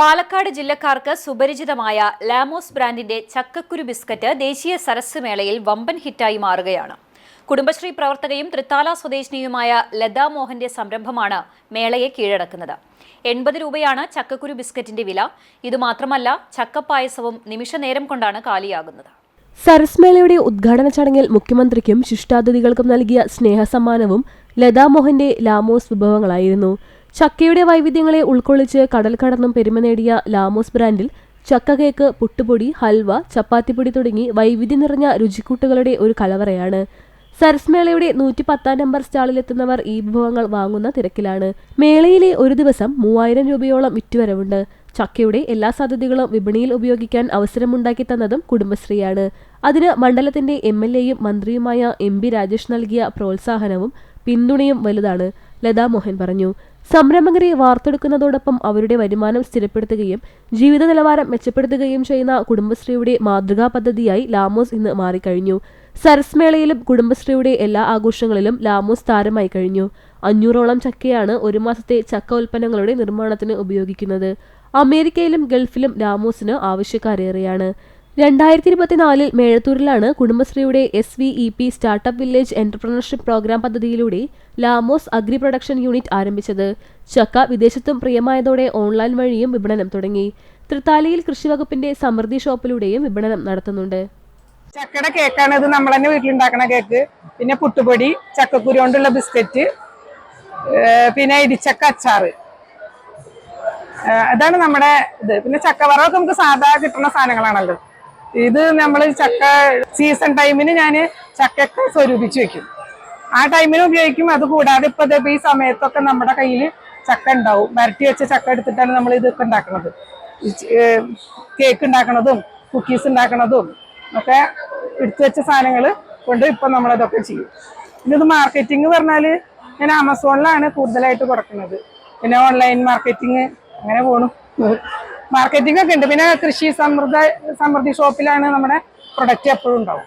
പാലക്കാട് ജില്ലക്കാർക്ക് സുപരിചിതമായ ലാമോസ് ബ്രാൻഡിന്റെ ചക്കക്കുരു ബിസ്ക്കറ്റ് ദേശീയ സരസ് മേളയിൽ വമ്പൻ ഹിറ്റായി മാറുകയാണ്. കുടുംബശ്രീ പ്രവർത്തകയും തൃത്താല സ്വദേശിനിയുമായ ലതാ മോഹന്റെ സംരംഭമാണ് മേളയെ കീഴടക്കുന്നത്. എൺപത് രൂപയാണ് ചക്കക്കുരു ബിസ്ക്കറ്റിന്റെ വില. ഇതുമാത്രമല്ല ചക്കപ്പായസവും നിമിഷനേരം കൊണ്ടാണ് കാലിയാകുന്നത്. സരസ് മേളയുടെ ഉദ്ഘാടന ചടങ്ങിൽ മുഖ്യമന്ത്രിക്കും ശിഷ്ടാതിഥികൾക്കും നൽകിയ സ്നേഹസമ്മാനവും ലതാ മോഹന്റെ ലാമോസ് വിഭവങ്ങളായിരുന്നു. ചക്കയുടെ വൈവിധ്യങ്ങളെ ഉൾക്കൊള്ളിച്ച് കടൽ കടന്നും പെരുമ നേടിയ ലാമോസ് ബ്രാൻഡിൽ ചക്ക കേക്ക് പുട്ടുപൊടി ഹൽവ ചപ്പാത്തിപ്പൊടി തുടങ്ങി വൈവിധ്യം നിറഞ്ഞ രുചിക്കൂട്ടുകളുടെ ഒരു കലവറയാണ്. സരസ് മേളയുടെ നൂറ്റി പത്താം നമ്പർ സ്റ്റാളിലെത്തുന്നവർ ഈ വിഭവങ്ങൾ വാങ്ങുന്ന തിരക്കിലാണ്. മേളയിലെ ഒരു ദിവസം മൂവായിരം രൂപയോളം വിറ്റുവരവുണ്ട്. ചക്കയുടെ എല്ലാ സാധ്യതകളും വിപണിയിൽ ഉപയോഗിക്കാൻ അവസരമുണ്ടാക്കി തന്നതും കുടുംബശ്രീയാണ്. അതിന് മണ്ഡലത്തിന്റെ എം എൽ എയും മന്ത്രിയുമായ എം പി രാജേഷ് നൽകിയ പ്രോത്സാഹനവും പിന്തുണയും വലുതാണ് ലതാ മോഹൻ പറഞ്ഞു. സംരംഭകരെ വാർത്തെടുക്കുന്നതോടൊപ്പം അവരുടെ വരുമാനം സ്ഥിരപ്പെടുത്തുകയും ജീവിത നിലവാരം മെച്ചപ്പെടുത്തുകയും ചെയ്യുന്ന കുടുംബശ്രീയുടെ മാതൃകാ പദ്ധതിയായി ലാമോസ് ഇന്ന് മാറിക്കഴിഞ്ഞു. സരസ് മേളയിലും കുടുംബശ്രീയുടെ എല്ലാ ആഘോഷങ്ങളിലും ലാമോസ് താരമായി കഴിഞ്ഞു. അഞ്ഞൂറോളം ചക്കയാണ് ഒരു മാസത്തെ ചക്ക ഉൽപ്പന്നങ്ങളുടെ നിർമ്മാണത്തിന് ഉപയോഗിക്കുന്നത്. അമേരിക്കയിലും ഗൾഫിലും ലാമോസിന് ആവശ്യക്കാരേറെയാണ്. രണ്ടായിരത്തി ഇരുപത്തിനാലിൽ മേഴത്തൂരിലാണ് കുടുംബശ്രീയുടെ S V E P startup village entrepreneurship program പദ്ധതിയിലൂടെ ലാമോസ് അഗ്രി പ്രൊഡക്ഷൻ യൂണിറ്റ് ആരംഭിച്ചത്. ചക്ക വിദേശത്തും പ്രിയമായതോടെ ഓൺലൈൻ വഴിയും വിപണനം തുടങ്ങി. തൃത്താലയിൽ കൃഷിവകുപ്പിന്റെ സമൃദ്ധി ഷോപ്പിലൂടെയും വിപണനം നടത്തുന്നുണ്ട്. ചക്കയുടെ കേക്കാണ് ഇത്. നമ്മൾ തന്നെ വീട്ടിലുണ്ടാക്കുന്ന കേക്ക്. പിന്നെ പുട്ടുപൊടി ചക്കക്കുരു കൊണ്ടുള്ള ബിസ്ക്കറ്റ് പിന്നെ ഇടിച്ചക്ക അച്ചാറ്. ഇതാണ് നമ്മുടെ ഇത്. പിന്നെ ചക്കവറവൊക്കെ നമുക്ക് സാധാ കിട്ടുന്ന സാധനങ്ങളാണല്ലോ. ഇത് നമ്മൾ ചക്ക സീസൺ ടൈമിന് ഞാൻ ചക്കയൊക്കെ സ്വരൂപിച്ച് വെക്കും. ആ ടൈമിന് ഉപയോഗിക്കും. അത് കൂടാതെ ഇപ്പൊ ഈ സമയത്തൊക്കെ നമ്മുടെ കയ്യിൽ ചക്ക ഉണ്ടാവും. വരട്ടി വെച്ച ചക്ക എടുത്തിട്ടാണ് നമ്മൾ ഇതൊക്കെ ഉണ്ടാക്കുന്നത് കേക്ക് ഉണ്ടാക്കണതും കുക്കീസ് ഉണ്ടാക്കണതും ഒക്കെ എടുത്തു വെച്ച സാധനങ്ങൾ കൊണ്ട് ഇപ്പൊ നമ്മളതൊക്കെ ചെയ്യും. പിന്നെ ഇത് മാർക്കറ്റിംഗ് പറഞ്ഞാൽ ഞാൻ ആമസോണിലാണ് കൂടുതലായിട്ട് കൊടുക്കുന്നത്. പിന്നെ ഓൺലൈൻ മാർക്കറ്റിംഗ് അങ്ങനെ പോണു. മാർക്കറ്റിംഗ് ഒക്കെ ഉണ്ട്. പിന്നെ കൃഷി സമൃദ്ധ സമൃദ്ധി ഷോപ്പിലാണ് നമ്മുടെ പ്രൊഡക്റ്റ് എപ്പോഴും ഉണ്ടാവും.